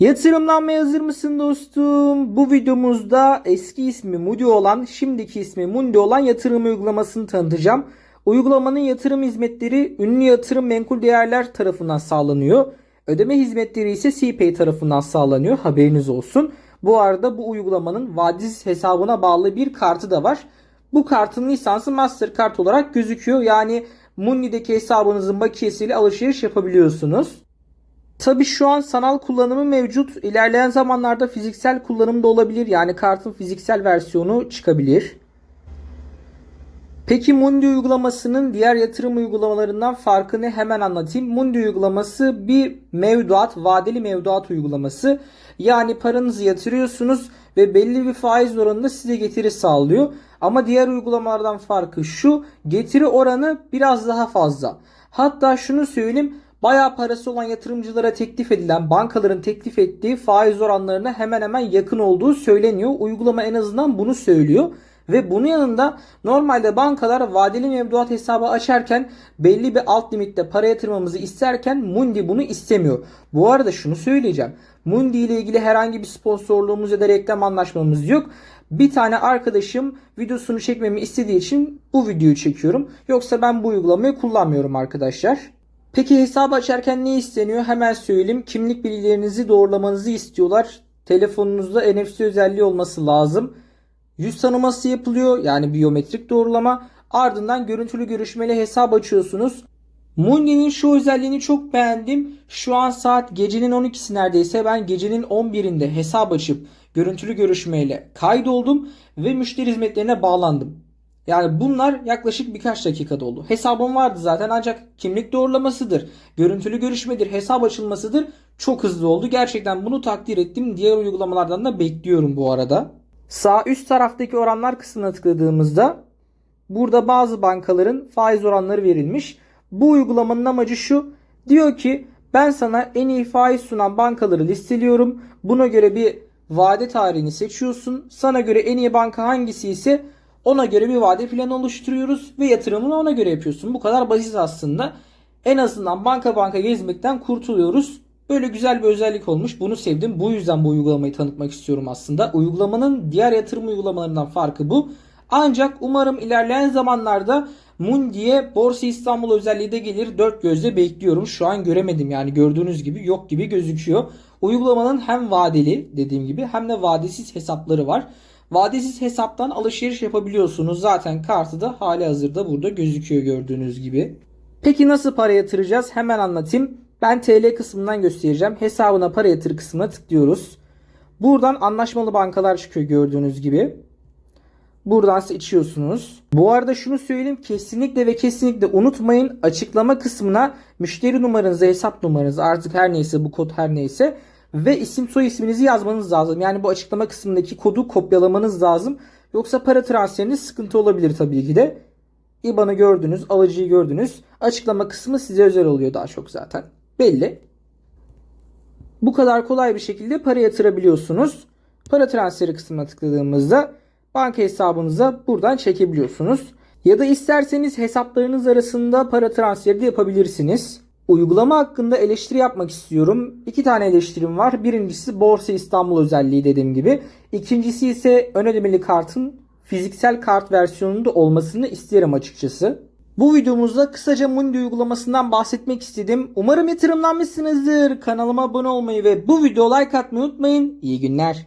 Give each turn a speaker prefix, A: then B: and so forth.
A: Yatırımlanmaya hazır mısın dostum? Bu videomuzda eski ismi Moody olan, şimdiki ismi Mundi olan yatırım uygulamasını tanıtacağım. Uygulamanın yatırım hizmetleri ünlü yatırım menkul değerler tarafından sağlanıyor. Ödeme hizmetleri ise CPay tarafından sağlanıyor. Haberiniz olsun. Bu arada bu uygulamanın vadisiz hesabına bağlı bir kartı da var. Bu kartın lisansı Mastercard olarak gözüküyor. Yani Mundi'deki hesabınızın bakiyesiyle alışveriş yapabiliyorsunuz. Tabi şu an sanal kullanımı mevcut. İlerleyen zamanlarda fiziksel kullanım da olabilir. Yani kartın fiziksel versiyonu çıkabilir. Peki Mundi uygulamasının diğer yatırım uygulamalarından farkını hemen anlatayım. Mundi uygulaması bir mevduat, vadeli mevduat uygulaması. Yani paranızı yatırıyorsunuz ve belli bir faiz oranında size getiri sağlıyor. Ama diğer uygulamalardan farkı şu, getiri oranı biraz daha fazla. Hatta şunu söyleyeyim, bayağı parası olan yatırımcılara teklif edilen, bankaların teklif ettiği faiz oranlarına hemen hemen yakın olduğu söyleniyor. Uygulama en azından bunu söylüyor. Ve bunun yanında normalde bankalar vadeli mevduat hesabı açarken belli bir alt limitte para yatırmamızı isterken Mundi bunu istemiyor. Bu arada şunu söyleyeceğim. Mundi ile ilgili herhangi bir sponsorluğumuz ya da reklam anlaşmamız yok. Bir tane arkadaşım videosunu çekmemi istediği için bu videoyu çekiyorum. Yoksa ben bu uygulamayı kullanmıyorum arkadaşlar. Peki hesabı açarken ne isteniyor? Hemen söyleyeyim. Kimlik bilgilerinizi doğrulamanızı istiyorlar. Telefonunuzda NFC özelliği olması lazım. Yüz tanıması yapılıyor yani biyometrik doğrulama. Ardından görüntülü görüşmeli hesap açıyorsunuz. Mundi'nin şu özelliğini çok beğendim. Şu an saat gecenin 12'si neredeyse ben gecenin 11'inde hesap açıp görüntülü görüşmeyle kaydoldum ve müşteri hizmetlerine bağlandım. Yani bunlar yaklaşık birkaç dakikada oldu. Hesabım vardı zaten ancak kimlik doğrulamasıdır, görüntülü görüşmedir, hesap açılmasıdır. Çok hızlı oldu. Gerçekten bunu takdir ettim. Diğer uygulamalardan da bekliyorum bu arada. Sağ üst taraftaki oranlar kısmına tıkladığımızda burada bazı bankaların faiz oranları verilmiş. Bu uygulamanın amacı şu. Diyor ki ben sana en iyi faiz sunan bankaları listeliyorum. Buna göre bir vade tarihini seçiyorsun. Sana göre en iyi banka hangisi ise ona göre bir vade planı oluşturuyoruz ve yatırımını ona göre yapıyorsun. Bu kadar basit aslında. En azından banka banka gezmekten kurtuluyoruz. Böyle güzel bir özellik olmuş. Bunu sevdim. Bu yüzden bu uygulamayı tanıtmak istiyorum aslında. Uygulamanın diğer yatırım uygulamalarından farkı bu. Ancak umarım ilerleyen zamanlarda Mundi'ye Borsa İstanbul özelliği de gelir. Dört gözle bekliyorum. Şu an göremedim yani gördüğünüz gibi yok gibi gözüküyor. Uygulamanın hem vadeli dediğim gibi hem de vadesiz hesapları var. Vadesiz hesaptan alışveriş yapabiliyorsunuz. Zaten kartı da hali hazırda burada gözüküyor gördüğünüz gibi. Peki nasıl para yatıracağız? Hemen anlatayım. Ben TL kısmından göstereceğim. Hesabına para yatır kısmına tıklıyoruz. Buradan anlaşmalı bankalar çıkıyor gördüğünüz gibi. Buradan seçiyorsunuz. Bu arada şunu söyleyeyim kesinlikle ve kesinlikle unutmayın açıklama kısmına müşteri numaranızı, hesap numaranızı artık her neyse bu kod her neyse ve isim soy isminizi yazmanız lazım. Yani bu açıklama kısmındaki kodu kopyalamanız lazım. Yoksa para transferiniz sıkıntı olabilir tabii ki de. IBAN'ı gördünüz, alıcıyı gördünüz. Açıklama kısmı size özel oluyor daha çok zaten. Belli. Bu kadar kolay bir şekilde para yatırabiliyorsunuz. Para transferi kısmına tıkladığımızda banka hesabınıza buradan çekebiliyorsunuz. Ya da isterseniz hesaplarınız arasında para transferi de yapabilirsiniz. Uygulama hakkında eleştiri yapmak istiyorum. İki tane eleştirim var. Birincisi Borsa İstanbul özelliği dediğim gibi. İkincisi ise ön ödemeli kartın fiziksel kart versiyonunda olmasını isterim açıkçası. Bu videomuzda kısaca Mundi uygulamasından bahsetmek istedim. Umarım yatırımlanmışsınızdır. Kanalıma abone olmayı ve bu videoya like atmayı unutmayın. İyi günler.